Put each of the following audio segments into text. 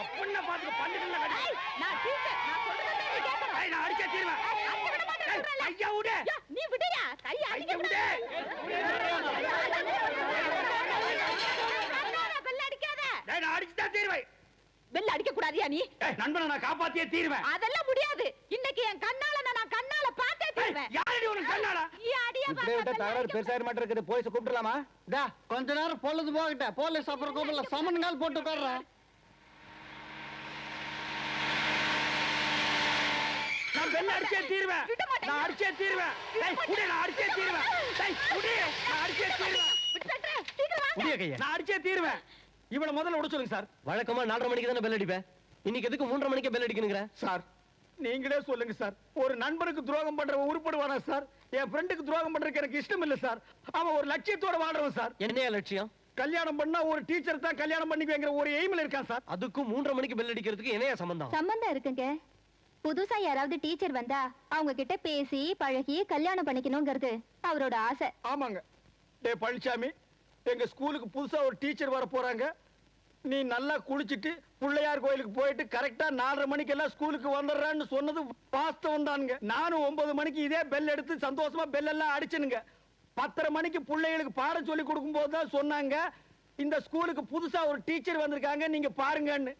அப்படின்னா பாத்துக்க பல்லுகள்ல கடி ஏய், நான் டீச்சர் நான் சொல்றதை நீ கேட்கணும். ஏய், நான் அடிச்சே தீருவேன். அடிக்க விட மாட்டேன். ஐயா விடு. நீ விடுடா. கையை அடிக்க விடு. கண்ணால பெல் அடிக்காத டேய், நான் அடிச்சுதான் தீருவேன். பெல் அடிக்க கூடாதியா நீ? ஏய், நண்பனை நான் காப்பாத்தியே தீருவேன். அதெல்லாம் முடியாது. இன்னைக்கு என் கண்ணால நான் கண்ணால பார்த்தே ஏய், தருவேன். யாரடி உனக்கு கண்ணாடா நீ அடியா இப்படியே விட்டா தகராறு பெருசாயிர மாட்டேன் இருக்குது. போலீஸ் கூப்பிடலாமா டா கொஞ்ச நேரம் பொழுது போகட்ட போலீஸ் அப்புறம் கூப்பிடல. சமன் கால் போட்டு உட்கார்றேன். நான் பெல்ல அடிச்சே தீருவேன். நான் அடிச்சே தீருவேன். டேய் குடி நான் அடிச்சே தீருவேன். டேய் குடி நான் அடிச்சே தீருவேன். முடிய கையா. நான் அடிச்சே தீருவேன். இவனை முதல்ல சொல்லுங்க சார். வழக்கமா நாலரை மணிக்கு தானே பெல் அடிப்பேன்? இன்னைக்கு எதுக்கு மூன்றரை மணிக்கு பெல் அடிக்கணுங்கிற? சார் நீங்களே சொல்லுங்க சார். ஒரு நண்பருக்கு துரோகம் பண்ற உருப்படுவானா சார்? என் ஃப்ரெண்டுக்கு துரோகம் பண்றதுக்கு எனக்கு இஷ்டம் இல்ல சார். அவன் ஒரு லட்சியத்தோட வாழ்றவன் சார். என்னையா லட்சியம்? கல்யாணம் பண்ணா ஒரு டீச்சர் தான் கல்யாணம் பண்ணிக்குவேங்கிற ஒரு எய்ம்ல இருக்கான் சார். அதுக்கும் மூன்றரை மணிக்கு பெல் அடிக்கிறதுக்கு என்னையா சம்பந்தம்? சம்பந்தம் இருக்குங்க. புதுசா யாராவது டீச்சர் வந்தா அவங்க கிட்ட பேசி பழகி கல்யாணம் பண்ணிக்கணுங்கிறது அவரோட ஆசை. ஆமாங்க. டே பழனிசாமி எங்க ஸ்கூலுக்கு புதுசா ஒரு டீச்சர் வர போறாங்க. நீ நல்லா குளிச்சுட்டு பிள்ளையார் கோயிலுக்கு போயிட்டு கரெக்டா நாலரை மணிக்கு எல்லாம் ஸ்கூலுக்கு வந்துடுறான்னு சொன்னது வாஸ்தவம் தானுங்க நானும் ஒன்பது மணிக்கு இதே பெல் எடுத்து சந்தோஷமா பெல் எல்லாம் அடிச்சனுங்க. பத்தரை மணிக்கு பிள்ளைகளுக்கு பாடம் சொல்லி கொடுக்கும் போது தான் சொன்னாங்க இந்த ஸ்கூலுக்கு புதுசா ஒரு டீச்சர் வந்திருக்காங்க நீங்க பாருங்கன்னு.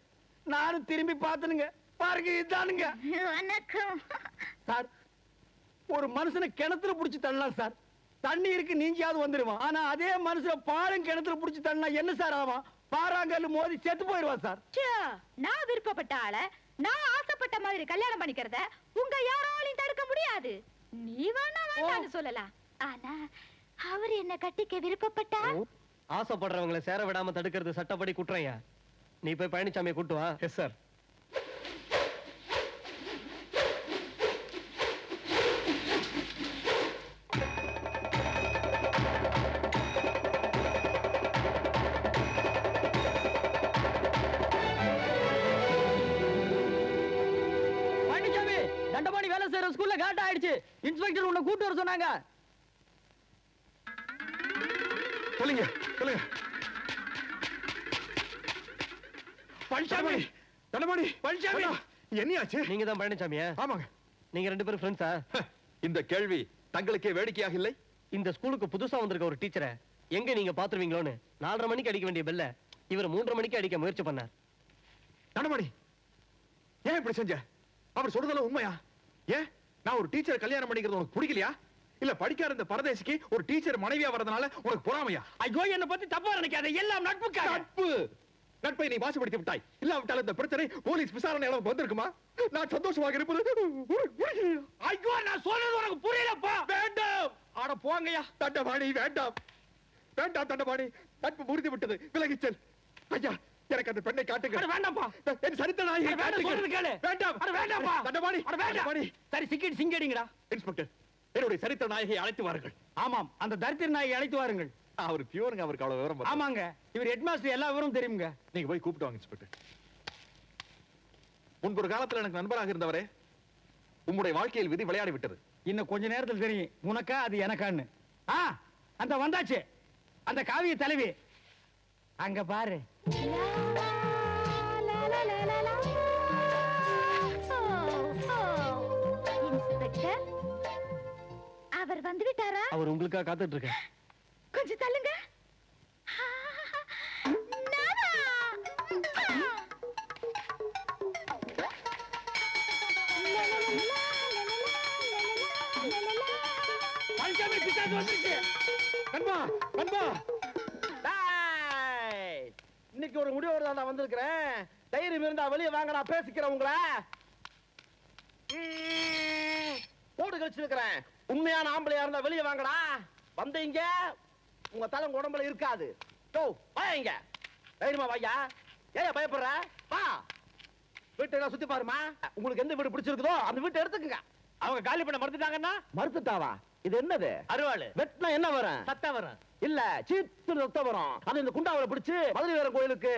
நானும் திரும்பி பார்த்தனுங்க. பாருங்க இதுதானுங்க வணக்கம். சார் ஒரு மனுஷனை கிணத்துல புடிச்சு தள்ளலாம் சார். தண்ணி இருக்கு நீஞ்சியாவது வந்துருவான் ஆனா அதே மனுஷனை பாலும் கிணத்துல புடிச்சு தள்ளனா என்ன சார் ஆவான்? பாறாங்கல்லு மோதி செத்து போயிடுவான் சார். நான் விருப்பப்பட்ட ஆள நான் ஆசைப்பட்ட மாதிரி கல்யாணம் பண்ணிக்கிறத உங்க யாராலையும் தடுக்க முடியாது. நீ வேணா வேண்டாம்னு சொல்லலாம். ஆனா அவர் என்ன கட்டிக்க விருப்பப்பட்டா ஆசைப்படுறவங்களை சேர விடாம தடுக்கிறது சட்டப்படி குற்றம்யா நீ போய் பழனிசாமியை கூட்டு வா. எஸ் சார் சொன்னாங்க சொல்லுங்க சொல்லுங்க. பழனிசாமி தண்டபாணி பழனிசாமி என்னையாச்சு? நீங்க தான் பழனிசாமியா ஆமாங்க. நீங்க ரெண்டு பேரும் ஃப்ரெண்ட்ஸா இந்த கேள்வி தங்களுக்கே வேடிக்கையாக இல்லை? இந்த ஸ்கூலுக்கு புதுசா வந்திருக்க ஒரு டீச்சரை எங்க நீங்க பாத்துருவீங்களோன்னு நாலரை மணிக்கு அடிக்க வேண்டிய பெல்ல இவர் மூன்றரை மணிக்கு அடிக்க முயற்சி பண்ணார். தண்டமணி ஏன் இப்படி செஞ்ச? அவர் சொல்றதெல்லாம் உண்மையா? ஏன்? நான் ஒரு டீச்சர் கல்யாணம் பண்ணிக்கிறது உனக்கு பிடிக்கலையா? இல்ல படிக்காத இந்த பரதேசிக்கு ஒரு டீச்சர் மனைவியா வரதுனால உனக்கு பொறாமையா? ஐயோ என்ன பத்தி தப்பா நினைக்காத. எல்லாம் நட்புக்காக. நட்பு! நட்பை நீ மாசுபடுத்தி விட்டாய். இல்லாவிட்டால் இந்த பிரச்சனை போலீஸ் விசாரணை அளவுக்கு வந்திருக்குமா? நான் சந்தோஷமாக இருப்பது? ஐயோ நான் சொல்றது உனக்கு புரியலப்பா. வேண்டாம்! ஆட போங்கய்யா. தண்டபாணி வேண்டாம்! வேண்டாம் தண்டபாணி! நட்பு முறிந்து விட்டது. விலகிச் செல். ஐயா எனக்கு அந்த பெண்ணை காட்டுங்க வேண்டாம்ப்பா. என் சரித்த நாயை அட வேண்டாம் வேண்டாம்! வேண்டாம்ப்பா. தண்டபாணி வேண்டாம். சரி சிக்கிட்டு சிங்கடிங்கடா. இன்ஸ்பெக்டர் என்னுடைய சரித்திர நாயகை அழைத்து வாருங்கள். ஆமாம் அந்த தரித்திர நாயை அழைத்து வாருங்கள். அவர் பியூருங்க அவருக்கு அவ்வளவு விவரம். ஆமாங்க இவர் ஹெட்மாஸ்டர் எல்லா விவரம் தெரியுங்க நீங்க போய் கூப்பிட்டு வாங்க இன்ஸ்பெக்டர். முன்பு ஒரு காலத்துல எனக்கு நண்பராக இருந்தவரே உம்முடைய வாழ்க்கையில் விதி விளையாடி விட்டது இன்னும் கொஞ்ச நேரத்தில் தெரியும் உனக்கா அது எனக்கான்னு. ஆ அந்த வந்தாச்சு. அந்த காவிய தலைவி. அங்க பாரு. அவர் வந்து விட்டாரா அவர் உங்களுக்காக காத்துட்டு இருக்கேன் கொஞ்சம் தள்ளுங்க. நானா? பழனிசாமி பிசாசு வந்துருச்சு. நண்பா டேய், இன்னைக்கு ஒரு முடிவோட நான் வந்திருக்கிறேன். தைரியம் இருந்தா வெளியே வாங்க நான் பேசிக்கிறேன் உங்களை. போட்டு கழிச்சிருக்கிறேன். உண்மையான ஆம்பளையா இருந்தா வெளியே வாங்கடா. வந்தீங்க உங்க தலை உங்க உடம்புல இருக்காது. டோ வாங்க தைரியமா வாயா. ஏன் பயப்படுற? வா. வீட்டை எல்லாம் சுத்தி பாருமா உங்களுக்கு எந்த வீடு பிடிச்சிருக்குதோ அந்த வீட்டை எடுத்துக்கங்க. அவங்க காலி பண்ண மறந்துட்டாங்கன்னா மறுத்துட்டாவா? இது என்னது? அருவாளு. வெட்டினா என்ன வரும்? சத்தா வரும். இல்ல சீத்து ரத்தம் வரும். அது இந்த குண்டாவில பிடிச்சு மதுரை வீரன் கோயிலுக்கு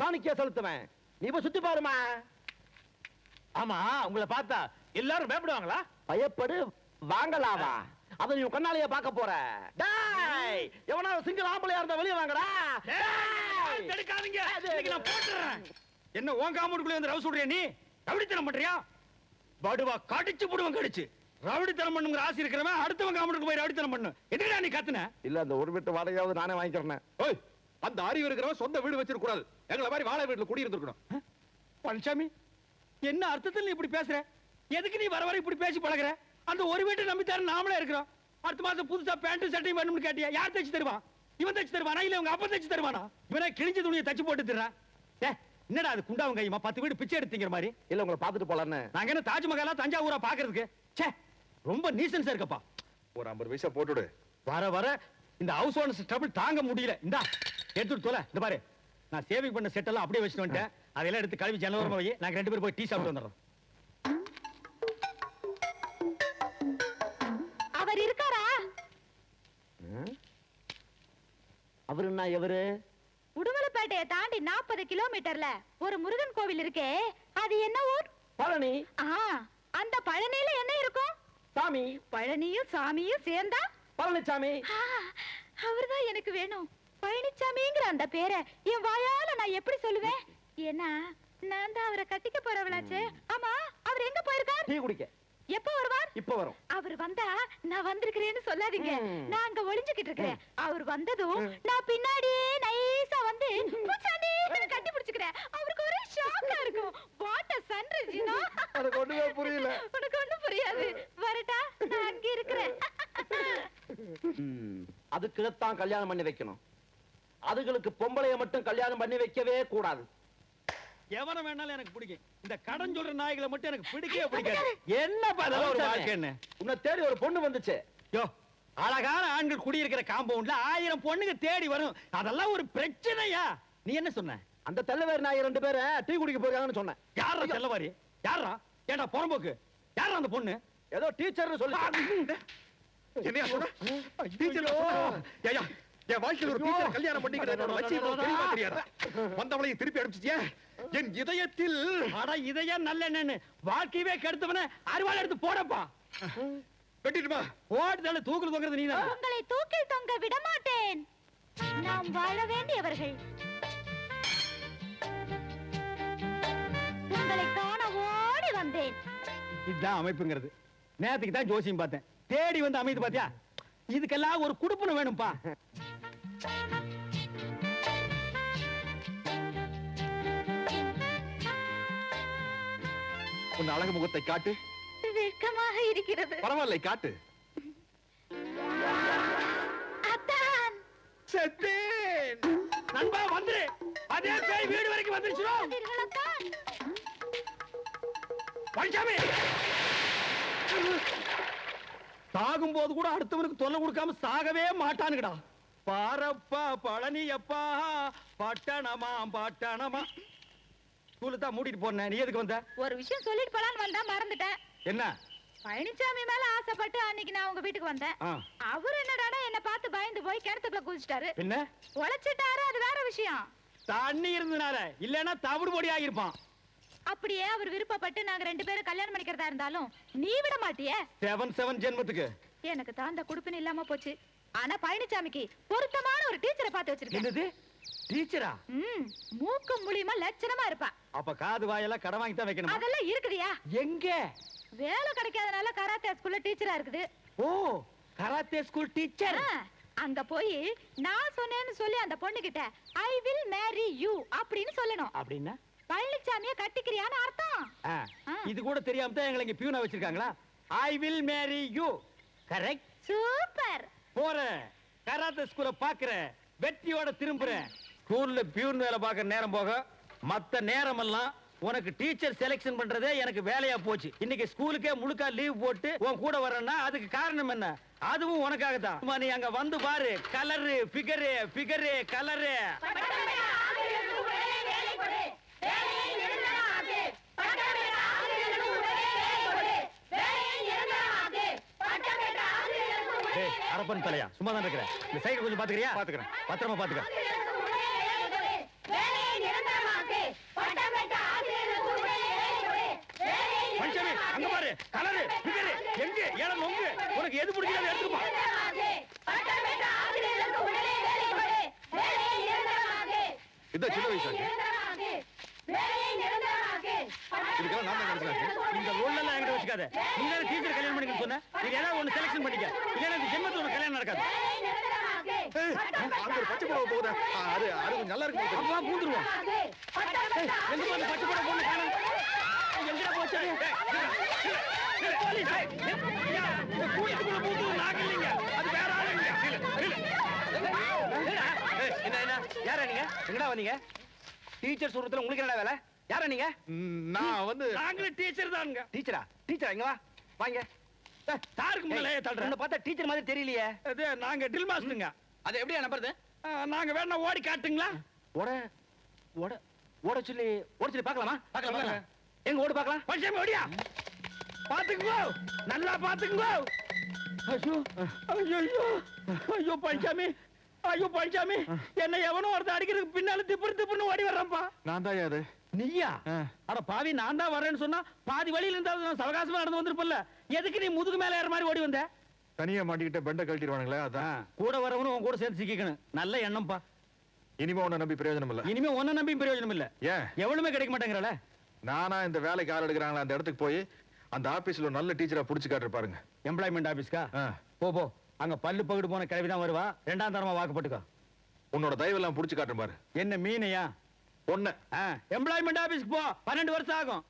காணிக்கையா செலுத்துவேன். நீ போய் சுத்தி பாருமா ஆமா உங்களை பார்த்தா எல்லாரும் பயப்படுவாங்களா? பயப்படு வாங்கலாவா அதை நீ கண்ணாலேயே பார்க்க போற. டேய் எவனாவது சிங்கிள் ஆம்பளையா இருந்தா வெளியே வாங்கடா. டேய்! எடுக்காதீங்க இன்னைக்கு நான் போட்டுறேன். என்ன உன் காம்பவுண்டுக்குள்ள வந்து ரவு சொல்றியா நீ? ரவுடித்தனம் பண்றியா? படுவா கடிச்சு புடுவன் கடிச்சு. ரவுடித்தனம் பண்ணுங்கிற ஆசை இருக்கிறவன் அடுத்தவன் காம்பவுண்டுக்கு போய் ரவுடித்தனம் பண்ணு. எதுக்குடா நீ கத்துன? இல்ல அந்த ஒரு வீட்டு வாடகையாவது நானே வாங்கிக்கிறேன். ஓய் அந்த அறிவு இருக்கிறவன் சொந்த வீடு வச்சிருக்க கூடாது எங்களை மாதிரி வாழை வீட்டுல குடியிருந்திருக்கணும். பழனிசாமி என்ன அர்த்தத்தில் நீ இப்படி பேசுற? எதுக்கு நீ வர வர இப்படி பேசி பழகுற? அந்த ஒரு வீட்டை நம்பித்தாரு நாமளே இருக்கிறோம். அடுத்த மாசம் புதுசா பேண்ட் சட்டையும் வேணும்னு கேட்டியா? யார் தைச்சு தருவான் இவன் தைச்சு தருவானா? இல்ல உங்க அப்பா தைச்சு தருவானா? இவனே கிழிஞ்ச துணியை தச்சு போட்டு தர்றான் ஏ என்னடா அது குண்டாவும் கையுமா? பத்து வீடு பிச்சை எடுத்தீங்கிற மாதிரி. இல்ல உங்களை பாத்துட்டு போலான்னு. நாங்க என்ன தாஜ்மஹாலா தஞ்சாவூரா பாக்குறதுக்கு? ச்சே ரொம்ப நீசன்ஸா இருக்கப்பா. ஒரு ஐம்பது பைசா போட்டுடு வர வர இந்த ஹவுஸ் ஓனர்ஸ் ட்ரபிள் தாங்க முடியல. இந்தா எடுத்துட்டு தொலை. இந்த பாரு. நான் சேவிங் பண்ண செட் எல்லாம் அப்படியே வச்சுட்டு வந்துட்டேன். அதெல்லாம் எடுத்து கழுவி ஜனவரமா வை. நாங்க ரெண்டு பேரும் போய் டீ சாப்பிட்டு வந்துடுறோம். அவரு என்ன எவரு? உடுமலைப்பேட்டையை தாண்டி நாற்பது கிலோமீட்டர்ல ஒரு முருகன் கோவில் இருக்கே அது என்ன ஊர்? பழனி. அந்த பழனியில என்ன இருக்கும்? சாமி. பழனியும் சாமியும் சேர்ந்தா? பழனிசாமி அவர்தான் எனக்கு வேணும். பழனிச்சாமிங்கிற அந்த பேரை என் வாயால நான் எப்படி சொல்லுவேன்? ஏன்னா நான் தான் அவரை கட்டிக்க போறவளாச்சே. ஆமா அவர் எங்க போயிருக்கார்? டீ குடிக்க. எப்ப வருவார்? இப்ப வரும். அவர் வந்தா நான் வந்திருக்கிறேன்னு சொல்லாதீங்க. நான் அங்க ஒளிஞ்சுக்கிட்டு இருக்கிறேன். அவர் வந்ததும் நான் பின்னாடியே நைஸா வந்து பூச்சாண்டி கட்டி பிடிச்சுக்கிறேன். அவருக்கு ஒரே ஷாக்கா இருக்கும். What a sunrise you know எனக்கு ஒண்ணுமே புரியல. உனக்கு ஒண்ணும் புரியாது. வரட்டா நான் அங்க இருக்கிறேன். அதுக்குதான் கல்யாணம் பண்ணி வைக்கணும். அதுகளுக்கு பொம்பளைய மட்டும் கல்யாணம் பண்ணி வைக்கவே கூடாது. எவன வேணாலும் எனக்கு பிடிக்கும். இந்த கடன் சொல்ற நாய்களை மட்டும் எனக்கு பிடிக்கவே பிடிக்காது. என்ன அதெல்லாம் ஒரு வாழ்க்கைன்னு? உன்னை தேடி ஒரு பொண்ணு வந்துச்சு. யோ அழகான ஆண்கள் குடியிருக்கிற காம்பவுண்ட்ல ஆயிரம் பொண்ணுங்க தேடி வரும். அதெல்லாம் ஒரு பிரச்சனையா? நீ என்ன சொன்ன? அந்த தெல்லவேர் நாய் ரெண்டு பேரை டீ குடிக்க போயிருக்காங்கன்னு சொன்னேன். யாரா செல்லவாரி யாரா ஏண்டா புறம்போக்கு? யாரா அந்த பொண்ணு? ஏதோ டீச்சர்னு சொல்லி என்னையா சொல்ற டீச்சர் என் வாழ்க்கையில ஒரு டீச்சர் கல்யாணம் பண்ணிக்கிற என்னோட லட்சியம் தெரியுமா தெரியாதா வந்தவளையும் திருப்பி அனுப்பிச்சிட்டியா என் இதயத்தில் அட இதையா நல்ல என்னன்னு வாழ்க்கையவே கெடுத்தவன அருவாள் எடுத்து போடப்பா வெட்டிட்டுமா ஓடுதல தூக்குல தொங்குறது நீதான் உங்களை தூக்கில் தொங்க விட மாட்டேன் நாம் வாழ வேண்டியவர்கள் உங்களை காண ஓடி வந்தேன் இதுதான் அமைப்புங்கிறது நேத்துக்கு தான் ஜோசியம் பார்த்தேன் தேடி வந்து அமைது பாத்தியா இதுக்கெல்லாம் ஒரு குடுப்பன வேணும்பா உன் அழகு முகத்தை காட்டு. வெட்கமாக இருக்கிறது. பரவாயில்லை காட்டு. அத்தான் செத்தேன். நண்பா வந்துரு. அதே பேய் வீடு வரைக்கும் பழனிசாமி சாகும் போது கூட அடுத்தவனுக்கு தொல்லை கொடுக்காம சாகவே மாட்டானுங்கடா. பாரப்பா பழனி அப்பா பட்டணமா பட்டணமா. ஸ்கூலு தான் மூடிட்டு போனேன் நீ எதுக்கு வந்த? ஒரு விஷயம் சொல்லிட்டு போலான்னு வந்தா மறந்துட்டேன். என்ன? பழனிசாமி மேல ஆசைப்பட்டு அன்னைக்கு நான் உங்க வீட்டுக்கு வந்தேன். அவர் என்னடாடா என்ன பார்த்து பயந்து போய் கிணத்துக்குள்ள குதிச்சிட்டாரு. பின்ன? உழைச்சிட்டாரு அது வேற விஷயம். தண்ணி இருந்தனால இல்லைன்னா தவிடு பொடி ஆகியிருப்பான். அப்படியே அவர் விருப்பப்பட்டு நாங்க ரெண்டு பேரும் கல்யாணம் பண்ணிக்கிறதா இருந்தாலும் நீ விட மாட்டியே? செவன் செவன் ஜென்மத்துக்கு. எனக்கு தான் அந்த குடுப்பின இல்லாம போச்சு. ஆனா பழனிசாமிக்கு பொருத்தமான ஒரு டீச்சரை பார்த்து வச்சிருக்கேன். என்னது? டீச்சரா? மூக்கு மூலியமா லட்சணமா இருப்பா. அப்ப காது வாயெல்லாம் கடன் வாங்கி தான் வைக்கணும்? அதெல்லாம் இருக்குதியா. எங்க? வேலை கிடைக்காதனால கராத்தே ஸ்கூல்ல டீச்சரா இருக்குது. Oh karate school teacher. அங்க போய் நான் சொன்னேன்னு சொல்லி அந்த பொண்ணு கிட்ட ஐ வில் மேரி யூ அப்படின்னு சொல்லணும். அப்படின்னா? பழனிசாமிய கட்டிக்கிறியான்னு அர்த்தம். இது கூட தெரியாம தான் எங்களை இங்க பியூனா வச்சிருக்காங்களா? I will marry you correct super. போறேன். கராத்தே ஸ்கூல பாக்குறேன் வெற்றியோட திரும்புறேன். ஸ்கூல்ல பியூன் வேலை பார்க்கற நேரம் போக மத்த நேரமெல்லாம் உனக்கு டீச்சர் செலெக்ஷன் பண்றதே எனக்கு வேலையா போச்சு. இன்னைக்கு ஸ்கூலுக்கே முழுக்கா லீவ் போட்டு உன் கூட வரேன்னா அதுக்கு காரணம் என்ன? அதுவும் உனக்காக தான் நீ அங்க வந்து பாரு. கலரு ஃபிகரு ஃபிகரு கலரு அரப்பன் தலையா? சும்மா தான் இருக்கிறேன் இந்த சைக்கிள் கொஞ்சம் பாத்துக்கிறியா? பாத்துக்கிறேன். பத்திரமா பாத்துக்க. பாரு கலரு ஃபிகரு எங்க? இடம் நொங்கு உனக்கு எது பிடிக்கிறத எடுத்துப்பா. இந்த சின்ன வயசு இதுக்கெல்லாம் நான் தான் கிடைச்சேன் இந்த ரோல் எல்லாம் என்கிட்ட வச்சுக்காத. நீ தானே டீச்சர் கல்யாணம் பண்ணிக்கன்னு சொன்ன. இது ஏதாவது செலக்ஷன் பண்ணிக்க. இல்லைன்னா இந்த ஜென்மத்துல உனக்கு கல்யாணம் நடக்காது. ஏய், அங்க ஒரு பச்சை புடவை போகுது. ஆ, அது அது கொஞ்சம் நல்லா இருக்கு அப்பா பூந்துருவோம். எங்க போய் பச்சை போட போன கூட்டத்துக்குள்ள பூந்து நாங்க இல்லைங்க. அது வேற ஆளு இல்லைங்க. ஏய், என்ன என்ன? யாரா நீங்க? எங்கடா வந்தீங்க? டீச்சர் சுரத்துல உங்களுக்கு என்னடா வேலை? யாரா நீங்க? நான் வந்து நாங்களும் டீச்சர் தானுங்க டீச்சரா? டீச்சரா? இங்க வா. வாங்க தள்ளுறேன். உன்னை பார்த்தா டீச்சர் மாதிரி தெரியலையே. அது நாங்க ட்ரில் மாஸ்டருங்க அது எப்படியா நம்புறது? நாங்க வேணா ஓடி காட்டுங்களா? ஓட ஓட ஓட சொல்லி ஓட சொல்லி பார்க்கலாம் பார்க்கலாம். எங்க ஓடு பார்க்கலாம். பச்சை ஓடியா. பாத்துக்கோ நல்லா பாத்துக்கோ ஐயோ. ஐயோ ஐயோ. ஐயோ பழனிசாமி ஐயோ பழனிசாமி என்ன எவனோ ஒருத்தன் அடிக்கிறதுக்கு பின்னால திப்புரு திப்புன்னு ஓடி வர்றான்ப்பா. நான் தான் அது? நீயா. அட பாவி நான் தான் வரேன்னு சொன்னா பாதி வழியில இருந்தாலும் நான் சவகாசமா நடந்து வந்திருப்பல்ல எதுக்கு நீ முதுகு மேல ஏற மாதிரி ஓடி வந்த? தனியா மாட்டிக்கிட்ட பெண்டை கழட்டிடுவானுங்களே அதான். கூட வரவனும் உன் கூட சேர்ந்து சிக்கிக்கணும். நல்ல எண்ணம்ப்பா. இனிமே உன்னை நம்பி பிரயோஜனம் இல்ல இனிமே ஒன்ன நம்பி பிரயோஜனம் இல்ல ஏன்? எவனுமே கிடைக்க மாட்டேங்கிறல நானா இந்த வேலைக்கு ஆள் எடுக்கிறாங்களா அந்த இடத்துக்கு போய் அந்த ஆபீஸ்ல நல்ல டீச்சரா புடிச்சு காட்டுற பாருங்க. எம்ப்ளாய்மெண்ட் ஆபீஸ்க்கா. போ போ. அங்க பல்லு பகுடு போன கிழவி தான் வருவா. ரெண்டாம் தரமா வாக்குப்பட்டுக்கோ உன்னோட தயவெல்லாம் புடிச்சு காட்டுற பாரு. என்ன மீனையா? ஒண்ணு. எம்ப்ளாய்மெண்ட் ஆபீஸ்க்கு போ. பன்னெண்டு வருஷம் ஆகும்.